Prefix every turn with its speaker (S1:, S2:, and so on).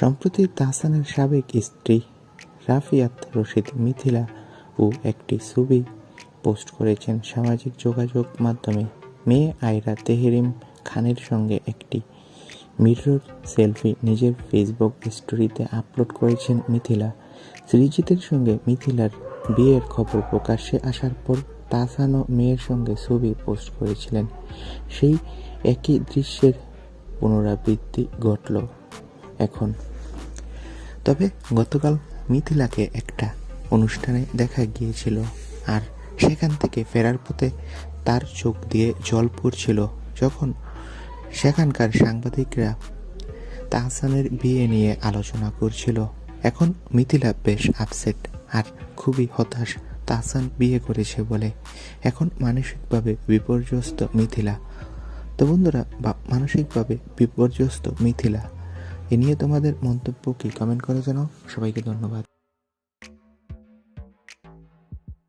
S1: সম্প্রতি তাহসানের সাবেক স্ত্রী রাফিয়াত রশিদ মিথিলা ও একটি ছবি পোস্ট করেছেন সামাজিক যোগাযোগ মাধ্যমে। মেয়ে আয়রা তেহরিম খানের সঙ্গে একটি মিরর সেলফি নিজের ফেসবুক স্টোরিতে আপলোড করেছেন মিথিলা। সৃজিতের সঙ্গে মিথিলার বিয়ের খবর প্রকাশ্যে আসার পর তাহসানও মেয়ের সঙ্গে ছবি পোস্ট করেছিলেন। সেই একই দৃশ্যের পুনরাবৃত্তি ঘটল। এখন। তবে গতকাল মিথিলাকে একটা অনুষ্ঠানে দেখা গিয়েছিল আর সেখান থেকে ফেরার পথে তার চোখ দিয়ে জল পড়ছিল যখন সেখানকার সাংবাদিকরা তাহসানের বিয়ে নিয়ে আলোচনা করছিল। এখন মিথিলা বেশ আপসেট আর খুবই হতাশ তাহসান বিয়ে করেছে বলে। এখন মানসিকভাবে বিপর্যস্ত মিথিলা। তো বন্ধুরা মানসিকভাবে বিপর্যস্ত মিথিলা এ নিয়ে তোমাদের মন্তব্য কি? কমেন্ট করে জানাও। সবাইকে ধন্যবাদ।